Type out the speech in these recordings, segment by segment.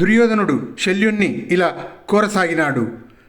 దుర్యోధనుడు శల్యుణ్ణి ఇలా కోరసాగినాడు.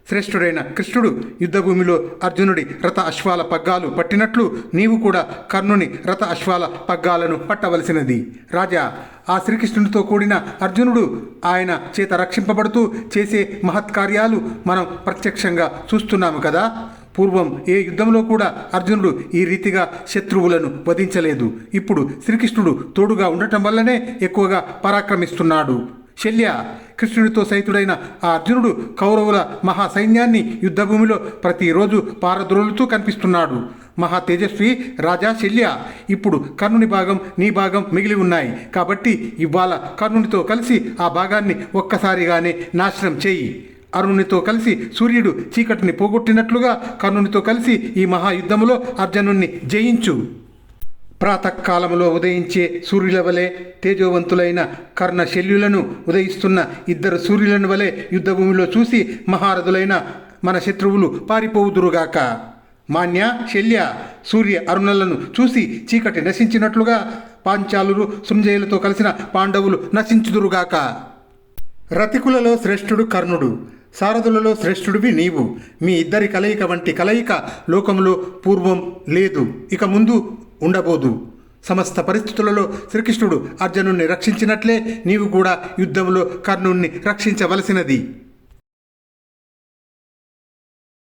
శ్రేష్ఠుడైన కృష్ణుడు యుద్ధభూమిలో అర్జునుడి రథ అశ్వాల పగ్గాలు పట్టినట్లు నీవు కూడా కర్ణుని రథ అశ్వాల పగ్గాలను పట్టవలసినది. రాజా ఆ శ్రీకృష్ణునితో కూడిన అర్జునుడు ఆయన చేత రక్షింపబడుతూ చేసే మహత్కార్యాలు మనం ప్రత్యక్షంగా చూస్తున్నాము కదా. పూర్వం ఏ యుద్ధంలో కూడా అర్జునుడు ఈ రీతిగా శత్రువులను వధించలేదు. ఇప్పుడు శ్రీకృష్ణుడు తోడుగా ఉండటం వల్లనే ఎక్కువగా పరాక్రమిస్తున్నాడు. శల్య కృష్ణుడితో సైతుడైన ఆ అర్జునుడు కౌరవుల మహా సైన్యాన్ని యుద్ధభూమిలో ప్రతిరోజు పారద్రోలుతూ కనిపిస్తున్నాడు. మహా తేజస్వి రాజా శల్య ఇప్పుడు కర్ణుని భాగం నీ భాగం మిగిలి ఉన్నాయి. కాబట్టి ఇవాళ కర్ణునితో కలిసి ఆ భాగాన్ని ఒక్కసారిగానే నాశనం చేయి. అరుణునితో కలిసి సూర్యుడు చీకటిని పోగొట్టినట్లుగా కర్ణునితో కలిసి ఈ మహాయుద్ధములో అర్జునుణ్ణి జయించు. ప్రాతకాలంలో ఉదయించే సూర్యుల వలె తేజోవంతులైన కర్ణ శల్యులను ఉదయిస్తున్న ఇద్దరు సూర్యులను వలె యుద్ధభూమిలో చూసి మహారథులైన మన శత్రువులు పారిపోవుదురుగాక. మాన్య శల్య సూర్య అరుణులను చూసి చీకటి నశించినట్లుగా పాంచాలురు సృంజయులతో కలిసిన పాండవులు నశించుదురుగాక. రతికులలో శ్రేష్ఠుడు కర్ణుడు సారథులలో శ్రేష్ఠుడివి నీవు. మీ ఇద్దరి కలయిక వంటి కలయిక లోకంలో పూర్వం లేదు. ఇక ముందు ఉండబోదు. సమస్త పరిస్థితులలో శ్రీకృష్ణుడు అర్జునుణ్ణి రక్షించినట్లే నీవు కూడా యుద్ధంలో కర్ణుణ్ణి రక్షించవలసినది.